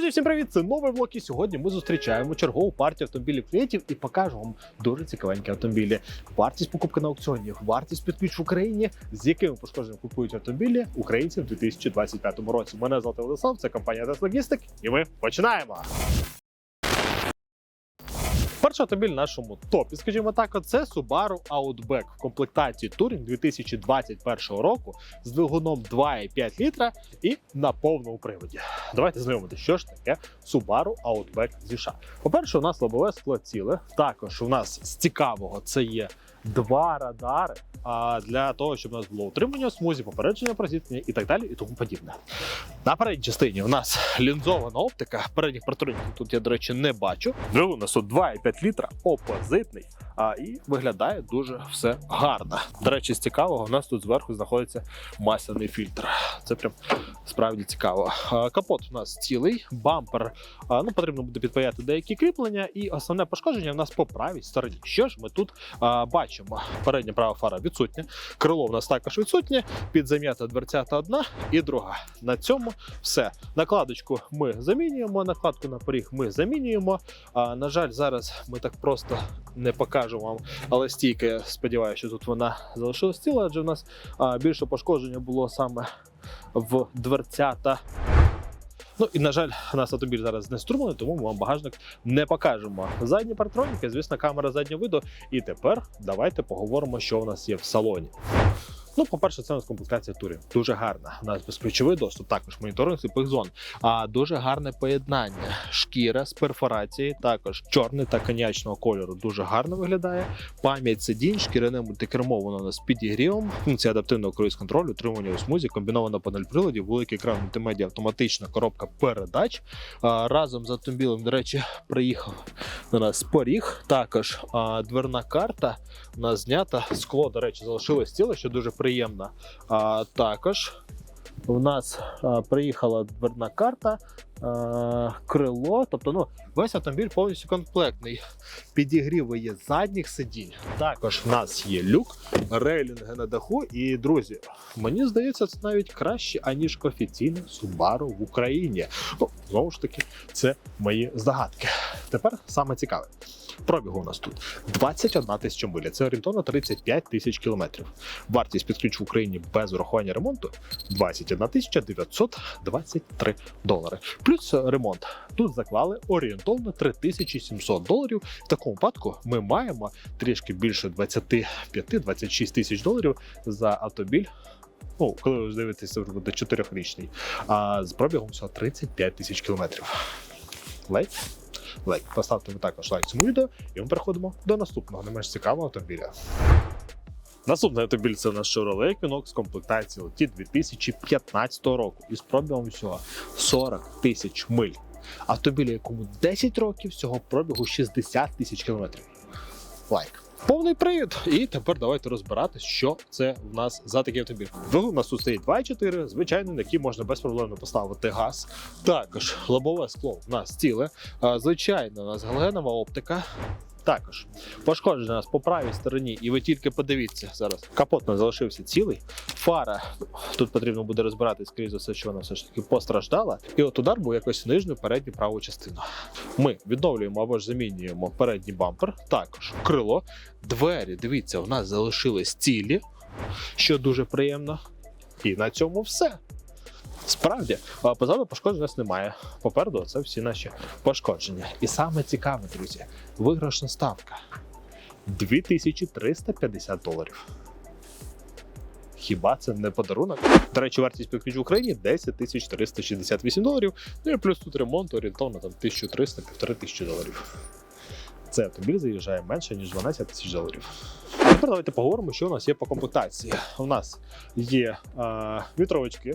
Друзі, всім привіт! Це новий влог. І сьогодні ми зустрічаємо чергову партію автомобілів клієнтів і покажу вам дуже цікавенькі автомобілі. Вартість покупки на аукціоні, вартість під в Україні, з якими пошкодженням купують автомобілі українці в 2025 році. Мене звати Владислав, це компанія Teslogistic, і ми починаємо. Перший автомобіль нашому топі, скажімо так, це Subaru Outback в комплектації Touring 2021 року з двигуном 2,5 літра і на повному приводі. Давайте знайомити, що ж таке Subaru Outback зі США. По-перше, у нас лобове скло ціле. Також у нас з цікавого це є два радари. А для того, щоб у нас було утримання в смузі, попередження про зіткнення і так далі, і тому подібне. На передній частині у нас лінзована оптика. Передніх протроніків тут я, до речі, не бачу. Двигун у нас тут 2,5 літра, опозитний. А і виглядає дуже все гарно. До речі, з цікавого, у нас тут зверху знаходиться масляний фільтр. Це прям справді цікаво. Капот у нас цілий, бампер. Ну, потрібно буде підпаяти деякі кріплення, і основне пошкодження у нас по правій стороні. Що ж ми тут а, бачимо? Передня права фара відсутня, крило у нас також відсутнє, підзам'ята дверцята одна і друга. На цьому все. Накладочку ми замінюємо, накладку на поріг ми замінюємо. А, на жаль, зараз ми так просто не покажемо вам, але стійка, сподіваюся, що тут вона залишилась ціла, адже в нас більше пошкодження було саме в дверцята. Ну і на жаль, нас автомобіль зараз знеструмлений, тому ми вам багажник не покажемо. Задні партроніки, звісно, камера заднього виду. І тепер давайте поговоримо, що у нас є в салоні. Ну, по-перше, це у нас комплектація турів. Дуже гарна. У нас безключовий доступ, також моніторинг сліпих зон. А дуже гарне поєднання. Шкіра з перфорацією, також чорний та конячного кольору. Дуже гарно виглядає. Пам'ять сидінь, шкіряне мультикермо, воно у нас підігрівом, функція адаптивного круїз контролю, утримування у смузі, комбінована панель приладів, великий екран мультимедіа, автоматична коробка передач. А, разом з автомобілем, до речі, приїхав до нас поріг. Також а, дверна карта у нас знята. Скло, до речі, залишилось ціле, що дуже приємно. А, також в нас приїхала дверна карта, крило. Тобто, ну, весь автомобіль повністю комплектний. Підігріви є задніх сидінь. Також в нас є люк, рейлінги на даху. І, друзі, мені здається, це навіть краще, аніж офіційне Subaru в Україні. Ну, знову ж таки, це мої здогадки. Тепер саме цікаве. Пробігу у нас тут 21 тисяча миля. Це орієнтовно 35 тисяч кілометрів. Вартість під ключ в Україні без урахування ремонту 21 тисяча 923 долари. Плюс ремонт. Тут заклали орієнтовно 3700 доларів. В такому випадку ми маємо трішки більше 25-26 тисяч доларів за автомобіль. Ну, коли ви дивитеся, буде 4-річний, а з пробігом всього 35 тисяч кілометрів. Лайк, лайк. Поставте ви також лайк цьому відео, і ми переходимо до наступного, не менш цікавого автомобіля. Наступний автомобіль це наш Chevrolet Equinox комплектації LT 2015 року із пробігом всього 40 тисяч миль. Автомобіль, якому 10 років, всього пробігу 60 тисяч кілометрів. Лайк. Повний привід. І тепер давайте розбиратись, що це в нас за такий автомобіль. Двигун у нас тут стоїть 2,4, звичайно, на який можна безпроблемно поставити газ. Також лобове скло у нас ціле. Звичайно, у нас галогенова оптика. Також пошкоджена нас по правій стороні, і ви тільки подивіться зараз. Капот нас залишився цілий. Фара тут потрібно буде розбирати, скоріше за все, що вона все ж таки постраждала. І от удар був якось нижню передню праву частину. Ми відновлюємо або ж замінюємо передній бампер, також крило, двері. Дивіться, у нас залишились цілі, що дуже приємно. І на цьому все. Справді, позаду пошкоджень нас немає. Попереду це всі наші пошкодження. І саме цікаве, друзі, виграшна ставка 2350 доларів. Хіба це не подарунок? До речі, вартість під в Україні 10 368 доларів. Ну і плюс тут ремонт орієнтовно там 1300-1500 тисячі доларів. Цей автомобіль заїжджає менше, ніж 12 тисяч доларів. Тепер давайте поговоримо, що у нас є по комплектації. У нас є е, вітровочки.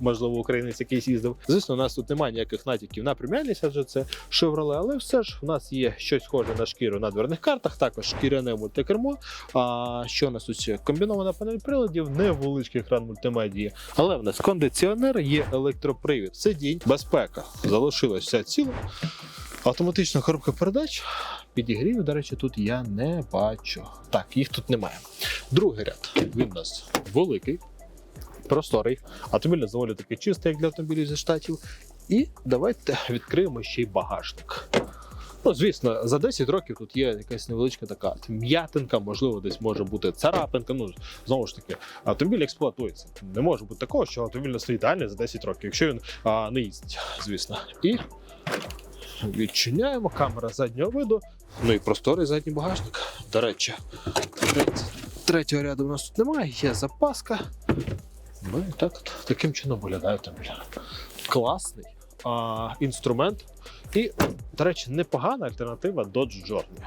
Можливо, українець якийсь їздив. Звісно, у нас тут немає ніяких натяків на преміальність, адже це Chevrolet, але все ж у нас є щось схоже на шкіру на дверних картах, також шкіряне мультикермо. А що у нас тут ще? Комбінована панель приладів, невеличкий екран мультимедії. Але в нас кондиціонер, є електропривід, сидінь, безпека. Залишилось все ціло. Автоматична коробка передач. Підігрів, до речі, тут я не бачу. Так, їх тут немає. Другий ряд. Він у нас великий, просторий. Автомобіль доволі таки чистий, як для автомобілів зі штатів. І давайте відкриємо ще й багажник. Ну, звісно, за 10 років тут є якась невеличка така м'ятинка, можливо, десь може бути царапинка. Ну, знову ж таки, автомобіль експлуатується. Не може бути такого, що автомобіль не ідеальний за 10 років, якщо він а, не їздить, звісно. І відчиняємо камера заднього виду. Ну і просторий задній багажник. До речі, третього ряду у нас тут немає, є запаска. Ну і так, таким чином виглядає автомобіль. Класний а, інструмент. І, до речі, непогана альтернатива Dodge Journey.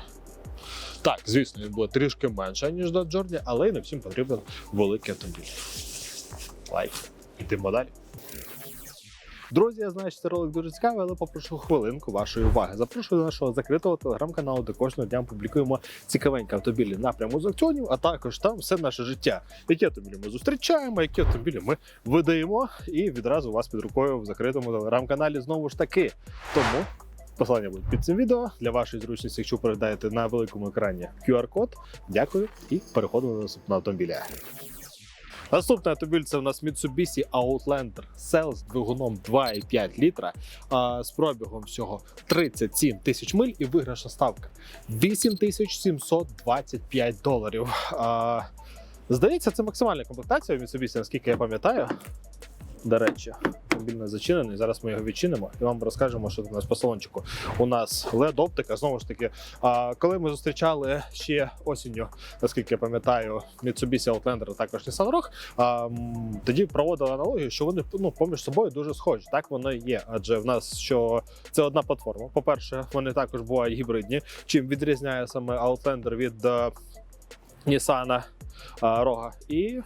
Так, звісно, він буде трішки менше, ніж Dodge Journey, але й не всім потрібен великий автомобіль. Лайк. Йдемо далі. Друзі, я знаю, що цей ролик дуже цікавий, але попрошу хвилинку вашої уваги. Запрошую до нашого закритого телеграм-каналу, де кожного дня публікуємо цікавенькі автомобілі напряму з аукціонів, а також там все наше життя. Які автомобілі ми зустрічаємо, які автомобілі ми видаємо, і відразу у вас під рукою в закритому телеграм-каналі знову ж таки. Тому посилання буде під цим відео. Для вашої зручності, якщо передаєте на великому екрані QR-код. Дякую і переходимо до наступного автомобіля. Наступний автомобіль це у нас Mitsubishi Outlander Cell з двигуном 2,5 літра з пробігом всього 37 тисяч миль і виграшна ставка 8725 доларів. Здається, це максимальна комплектація у Mitsubishi, наскільки я пам'ятаю. До речі, автомобіль не зачинений. Зараз ми його відчинимо і вам розкажемо, що у нас по салончику. У нас led оптика Знову ж таки, а, коли ми зустрічали ще осінню, наскільки я пам'ятаю, Mitsubishi Outlander, також Nissan Rogue, а, тоді проводили аналогію, що вони ну, поміж собою дуже схожі. Так воно і є. Адже в нас що це одна платформа. По-перше, вони також бувають гібридні. Чим відрізняє саме Outlander від е, Nissan е, І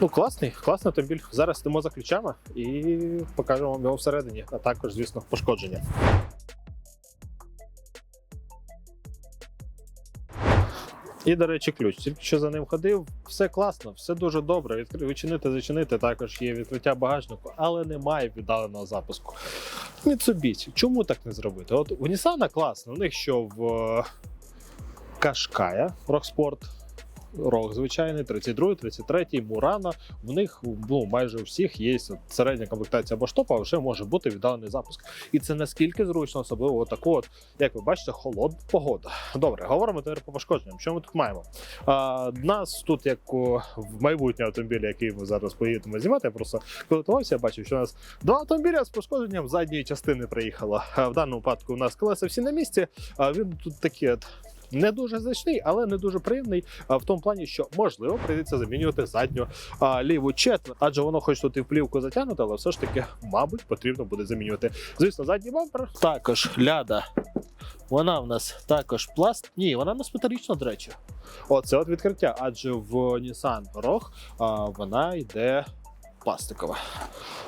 Ну, класний, класний автомобіль. Зараз йдемо за ключами і покажемо вам його всередині, а також, звісно, пошкодження. І, до речі, ключ. Тільки що за ним ходив, все класно, все дуже добре. Відкри- Відчинити, зачинити. Також є відкриття багажнику, але немає віддаленого запуску. Mitsubishi, чому так не зробити? От у Nissan класно, у них що в е, Кашкая Rocksport, Рог звичайний, 32, 33, Мурана. В них ну, майже у всіх є середня комплектація або штопа, а вже може бути віддалений запуск. І це наскільки зручно, особливо таку, от, як ви бачите, холодна погода. Добре, говоримо тепер по пошкодженням. Що ми тут маємо? А, нас тут, як у, в майбутньому автомобілі, який ми зараз поїдемо знімати, я просто коли бачив, що у нас два автомобіля з пошкодженням задньої частини приїхало. В даному випадку у нас колеса всі на місці. А він тут такий от не дуже значний, але не дуже приємний. В тому плані, що можливо прийдеться замінювати задню а, ліву четверть, адже воно хоч тут і в плівку затягнуте, але все ж таки, мабуть, потрібно буде замінювати. Звісно, задній бампер. Також ляда. Вона в нас також пласт. Ні, вона в нас металічна, до речі. Оце от відкриття, адже в Nissan Rogue а, вона йде. Пластикова.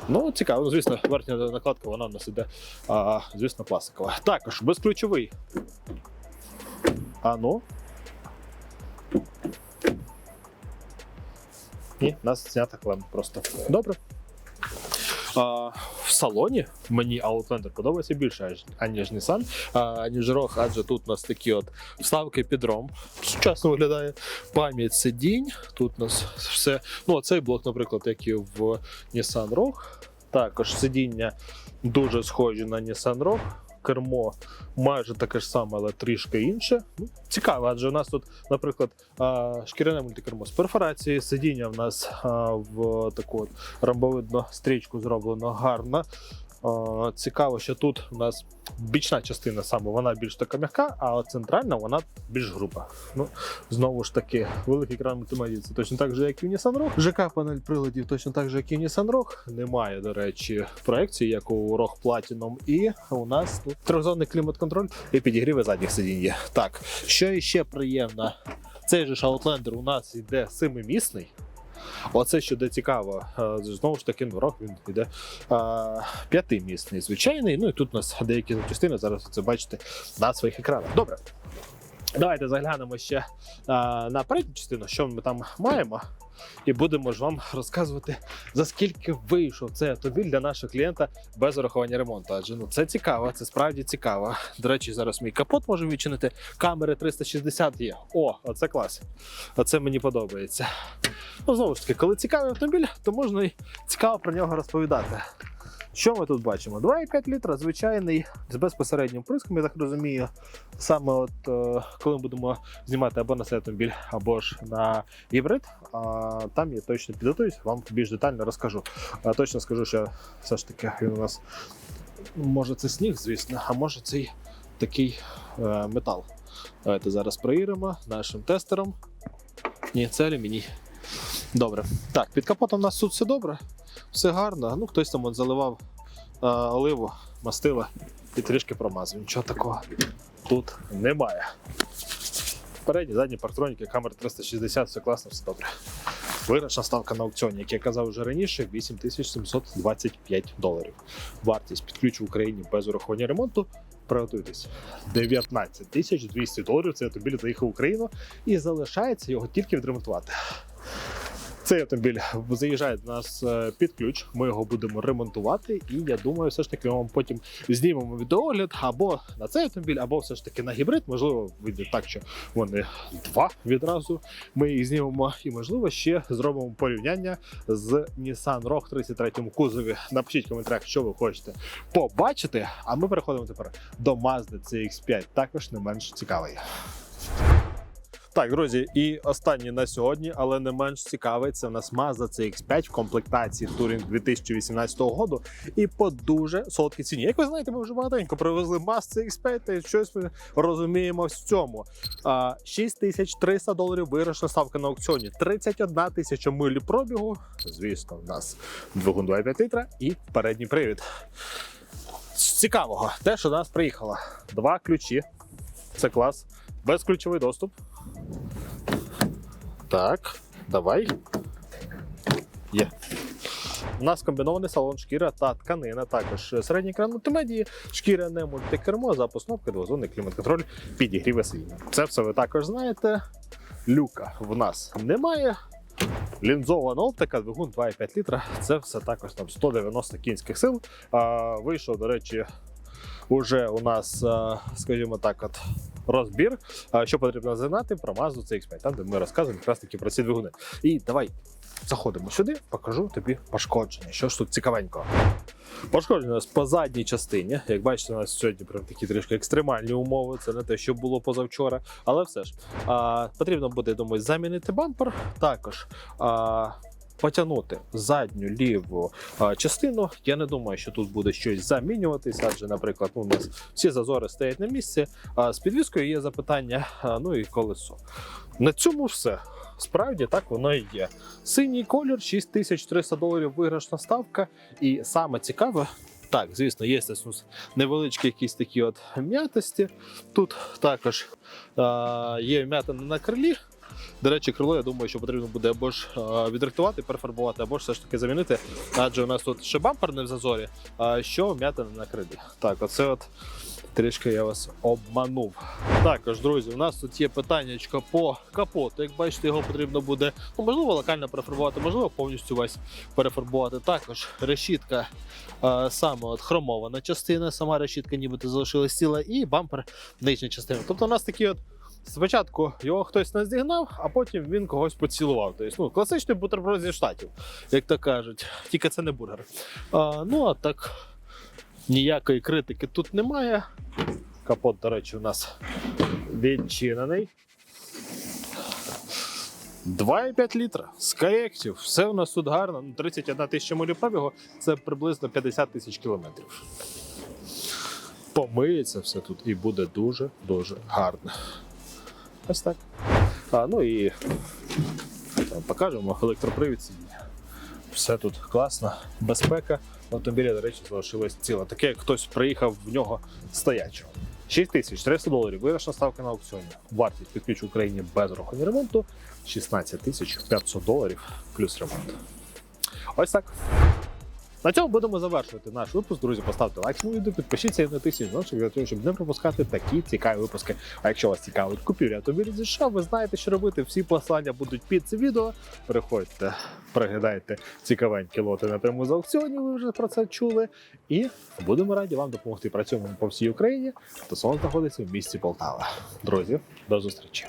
Ну, цікаво, Ну, звісно, верхня накладка вона в нас іде, а, звісно, пластикова. Також безключовий а ну. У нас знята клем просто. Добре. А, в салоні мені Outlander подобається більше, аніж Nissan, аніж Rogue, адже тут у нас такі от вставки під ром. Сучасно виглядає пам'ять сидінь. Тут у нас все. Ну, цей блок, наприклад, як і в Nissan Rogue. Також сидіння дуже схожі на Nissan Rogue. Кермо майже таке ж саме, але трішки інше. Ну, цікаво, адже у нас тут, наприклад, шкіряне мультикермо з перфорації, сидіння в нас в таку от рамбовидну стрічку зроблено гарно. А, Цікаво, що тут у нас бічна частина саме вона більш така м'яка, а центральна вона більш груба. Ну, знову ж таки, великий екран мультимедії це точно так же, як і в Nissan Rogue. ЖК панель приладів точно так же, як і в Nissan Rogue. Немає, до речі, проекції, як у Rogue Platinum. І у нас тут трьохзонний клімат-контроль і підігріви задніх сидінь є. Так, що іще приємно, цей же Outlander у нас йде семимісний. Оце що де цікаво, е, знову ж таки, Rogue він йде п'ятимісний, звичайний. Ну і тут у нас деякі частини, зараз це бачите на своїх екранах. Добре. Давайте заглянемо ще а, на передню частину, що ми там маємо. І будемо ж вам розказувати, за скільки вийшов цей автомобіль для нашого клієнта без урахування ремонту. Адже ну це цікаво, це справді цікаво. До речі, зараз мій капот можемо відчинити. Камери 360 є. О, оце клас. Оце мені подобається. Ну, знову ж таки, коли цікавий автомобіль, то можна і цікаво про нього розповідати. Що ми тут бачимо? 2,5 літра, звичайний з безпосереднім приском, я так розумію. Саме от е, коли ми будемо знімати або на цей автомобіль, або ж на гібрид, там я точно підготуюсь, вам більш детально розкажу. Точно скажу, що все ж таки він у нас може це сніг, звісно, а може це й такий е, метал. Давайте зараз перевіримо нашим тестером. Ні, це алюміній. Добре. Так, під капотом у нас тут все добре, все гарно. Ну, хтось там от заливав е, оливу, мастила і трішки промазав. Нічого такого тут немає. Передні, задні парктроніки, камери 360, все класно, все добре. Виграшна ставка на аукціоні, як я казав вже раніше, 8725 доларів. Вартість під в Україні без урахування ремонту. Приготуйтесь. 19 тисяч 200 доларів. Цей автомобіль заїхав в Україну і залишається його тільки відремонтувати. Цей автомобіль заїжджає до нас е, під ключ. Ми його будемо ремонтувати, і я думаю, все ж таки ми вам потім знімемо відеогляд або на цей автомобіль, або все ж таки на гібрид. Можливо, вийде так, що вони два відразу. Ми їх знімемо, і можливо ще зробимо порівняння з Nissan Rogue в 33 кузові. Напишіть в коментарях, що ви хочете побачити. А ми переходимо тепер до Mazda CX-5, також не менш цікавий. Так, друзі, і останній на сьогодні, але не менш цікавий, це в нас Mazda CX-5 в комплектації Touring 2018 року і по дуже солодкій ціні. Як ви знаєте, ми вже багатенько привезли Mazda CX-5, та щось ми розуміємо в цьому. А, 6300 доларів виграшна ставка на аукціоні, 31 тисяча милі пробігу. Звісно, в нас двигун 2,5 літра і передній привід. Цікавого, те, що до нас приїхало. Два ключі. Це клас. Безключовий доступ. Так, давай. Є. У нас комбінований салон, шкіра та тканина. Також середній екран мультимедії, шкіра не мультикермо, запуск кнопки, двозонний клімат-контроль, підігрів сидіння. Це все ви також знаєте. Люка в нас немає. Лінзована оптика, двигун 2,5 літра. Це все також там 190 кінських сил. А, вийшов, до речі, уже у нас, скажімо так, от розбір. Що потрібно знати про Mazda CX-5, там де ми розказуємо якраз таки про ці двигуни. І давай заходимо сюди, покажу тобі пошкодження. Що ж тут цікавенького. Пошкодження по задній частині. Як бачите, у нас сьогодні прям такі трішки екстремальні умови. Це не те, що було позавчора. Але все ж а, потрібно буде, думаю, замінити бампер. Також а, потягнути задню ліву частину. Я не думаю, що тут буде щось замінюватись, адже, наприклад, у нас всі зазори стоять на місці. А з підвіскою є запитання, ну і колесо. На цьому все. Справді так воно і є. Синій колір, 6300 доларів виграшна ставка. І саме цікаве, так, звісно, є невеличкі якісь такі от м'ятості. Тут також а, є м'ятина на крилі. До речі, крило, я думаю, що потрібно буде або ж а, відректувати, перефарбувати, або ж все ж таки замінити. Адже у нас тут ще бампер не в зазорі, а що м'ятина на крилі. Так, оце от трішки я вас обманув. Також, друзі, у нас тут є питання по капоту. Як бачите, його потрібно буде ну, можливо локально перефарбувати, можливо, повністю весь перефарбувати. Також решітка саме от хромована частина, сама решітка нібито залишилась ціла, і бампер нижня частина. Тобто у нас такі от. Спочатку його хтось наздігнав, а потім він когось поцілував. Тобто, ну, класичний бутерброд зі штатів, як то кажуть. Тільки це не бургер. А, ну а так, ніякої критики тут немає. Капот, до речі, у нас відчинений. 2,5 літра з коректів. Все у нас тут гарно. Ну, 31 тисяча милів пробігу це приблизно 50 тисяч кілометрів. Помиється все тут і буде дуже-дуже гарно. Ось так. А, ну і там, покажемо електропривід сидіння. Все тут класно, безпека. Автомобіля, до речі, залишилось ціла. Таке, як хтось приїхав в нього стоячого. 6300 доларів виграшна ставка на аукціоні. Вартість під ключ в Україні без рахунку ремонту 16 500 доларів плюс ремонт. Ось так. На цьому будемо завершувати наш випуск. Друзі, поставте лайк цьому відео, підпишіться і натисніть дзвіночок для того, щоб не пропускати такі цікаві випуски. А якщо вас цікавить купівля автомобілів зі США, ви знаєте, що робити. Всі послання будуть під це відео. Переходьте, переглядайте цікавенькі лоти напряму з аукціонів. Ви вже про це чули. І будемо раді вам допомогти. Працюємо по всій Україні. Та сон знаходиться в місті Полтава. Друзі, до зустрічі.